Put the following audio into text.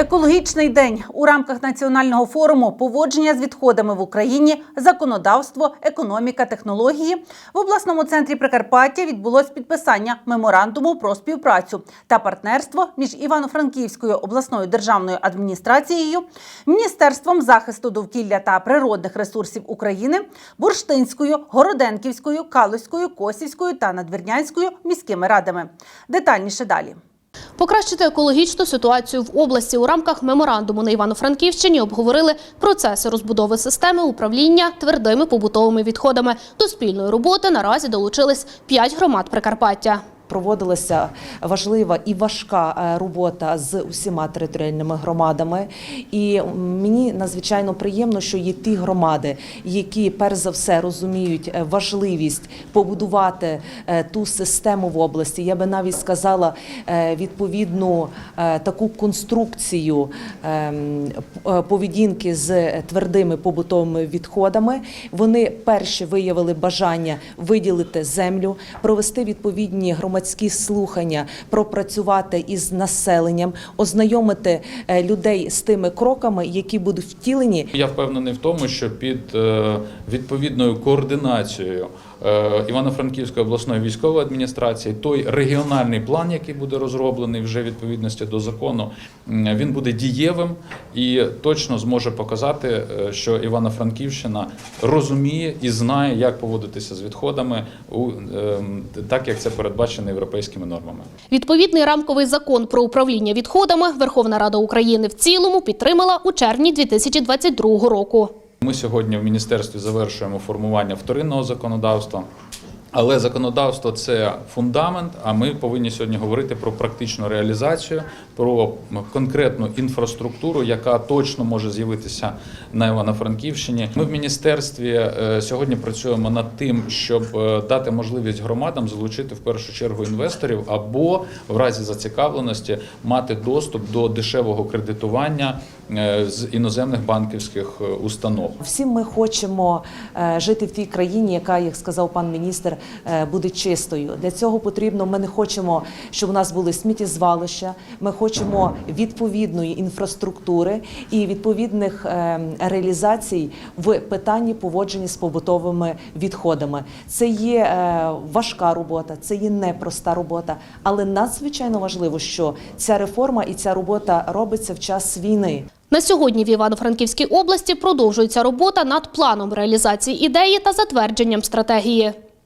Екологічний день у рамках національного форуму поводження з відходами в Україні, законодавство, економіка, технології в обласному центрі Прикарпаття відбулось підписання меморандуму про співпрацю та партнерство між Івано-Франківською обласною державною адміністрацією, Міністерством захисту довкілля та природних ресурсів України, Бурштинською, Городенківською, Калузькою, Косівською та Надвірнянською міськими радами. Детальніше далі. Покращити екологічну ситуацію в області у рамках меморандуму на Івано-Франківщині обговорили процеси розбудови системи управління твердими побутовими відходами. До спільної роботи наразі долучились п'ять громад Прикарпаття. Проводилася важлива і важка е, робота з усіма територіальними громадами. І мені надзвичайно приємно, що є ті громади, які перш за все розуміють е, важливість побудувати е, ту систему в області. Я би навіть сказала відповідну таку конструкцію ем, поведінки з твердими побутовими відходами. Вони перші виявили бажання виділити землю, провести відповідні громадські слухання, пропрацювати із населенням, ознайомити е, людей з тими кроками, які будуть втілені. Я впевнений в тому, що під е, відповідною координацією Івано-Франківської обласної військової адміністрації той регіональний план, який буде розроблений вже відповідності до закону, він буде дієвим і точно зможе показати, е, що Івано-Франківщина розуміє і знає, як поводитися з відходами, у, ем, так як це передбачено європейськими нормами. Відповідний рамковий закон про управління відходами Верховна Рада України в цілому підтримала у червні 2022 року. Ми сьогодні в міністерстві завершуємо формування вторинного законодавства. Але законодавство це фундамент. А ми повинні сьогодні говорити про практичну реалізацію, про конкретну інфраструктуру, яка точно може з'явитися на Івано-Франківщині. Ми в міністерстві е, сьогодні працюємо над тим, щоб е, дати можливість громадам залучити в першу чергу інвесторів або в разі зацікавленості мати доступ до дешевого кредитування е, з іноземних банківських установ. Всі ми хочемо жити в тій країні, яка, як сказав пан міністр, буде чистою. Для цього потрібно. Ми не хочемо, щоб у нас були сміттєзвалища. Ми хочемо відповідної інфраструктури і відповідних е, реалізацій в питанні поводження з побутовими відходами. Це є е, важка робота, це є непроста робота, але надзвичайно важливо, що ця реформа і ця робота робиться в час війни. На сьогодні в Івано-Франківській області продовжується робота над планом реалізації ідеї та затвердженням стратегії.